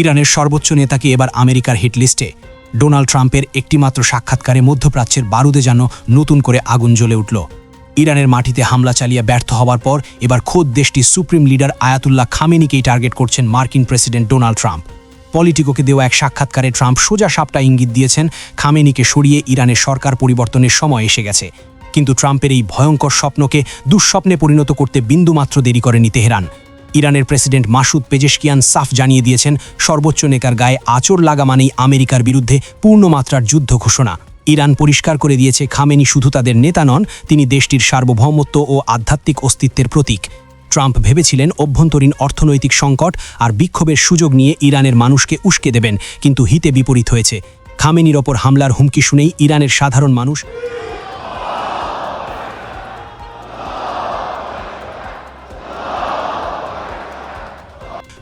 ইরানের সর্বোচ্চ নেতাকে এবার আমেরিকার হিটলিস্টে ডোনাল্ড ট্রাম্পের একটিমাত্র সাক্ষাৎকারে মধ্যপ্রাচ্যের বারুদে যেন নতুন করে আগুন জ্বলে উঠল। ইরানের মাটিতে হামলা চালিয়ে ব্যর্থ হওয়ার পর এবার খোদ দেশটির সুপ্রিম লিডার আয়াতুল্লাহ খামেনিকেই টার্গেট করছেন মার্কিন প্রেসিডেন্ট ডোনাল্ড ট্রাম্প। পলিটিকোকে দেওয়া এক সাক্ষাৎকারে ট্রাম্প সোজা সাপটা ইঙ্গিত দিয়েছেন, খামেনিকে সরিয়ে ইরানের সরকার পরিবর্তনের সময় এসে গেছে। কিন্তু ট্রাম্পের এই ভয়ঙ্কর স্বপ্নকে দুঃস্বপ্নে পরিণত করতে বিন্দুমাত্র দেরি করেনি তেহরান। ইরানের প্রেসিডেন্ট মাসুদ পেজেশকিয়ান সাফ জানিয়ে দিয়েছেন, সর্বোচ্চ নেকার গায়ে আচর লাগা মানেই আমেরিকার বিরুদ্ধে পূর্ণমাত্রার যুদ্ধ ঘোষণা। ইরান পরিষ্কার করে দিয়েছে, খামেনি শুধু তাদের নেতা নন, তিনি দেশটির সার্বভৌমত্ব ও আধ্যাত্মিক অস্তিত্বের প্রতীক। ট্রাম্প ভেবেছিলেন অভ্যন্তরীণ অর্থনৈতিক সংকট আর বিক্ষোভের সুযোগ নিয়ে ইরানের মানুষকে উস্কে দেবেন, কিন্তু হিতে বিপরীত হয়েছে। খামেনির ওপর হামলার হুমকি শুনেই ইরানের সাধারণ মানুষ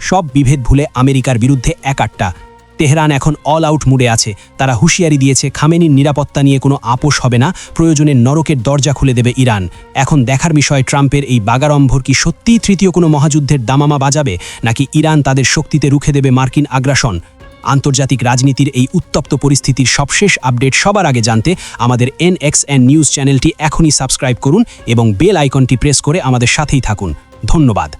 সব বিভেদ ভুলে আমেরিকার বিরুদ্ধে একাট্টা তেহরান এখন অল আউট মুডে আছে। তারা হুঁশিয়ারি দিয়েছে, খামেনির নিরাপত্তা নিয়ে কোনো আপোষ হবে না। প্রয়োজনে নরকের দরজা খুলে দেবে ইরান। এখন দেখার বিষয়, ট্রাম্পের এই বাগাড়ম্ভর কি সত্যিই তৃতীয় কোনো মহাযুদ্ধের দামামা বাজাবে? নাকি ইরান তাদের শক্তিতে রুখে দেবে মার্কিন আগ্রাসন? আন্তর্জাতিক রাজনীতির এই উত্তপ্ত পরিস্থিতির সবশেষ আপডেট সবার আগে জানতে আমাদের এনএক্সএন নিউজ চ্যানেলটি এখনই সাবস্ক্রাইব করুন এবং বেল আইকনটি প্রেস করে আমাদের সাথেই থাকুন। ধন্যবাদ।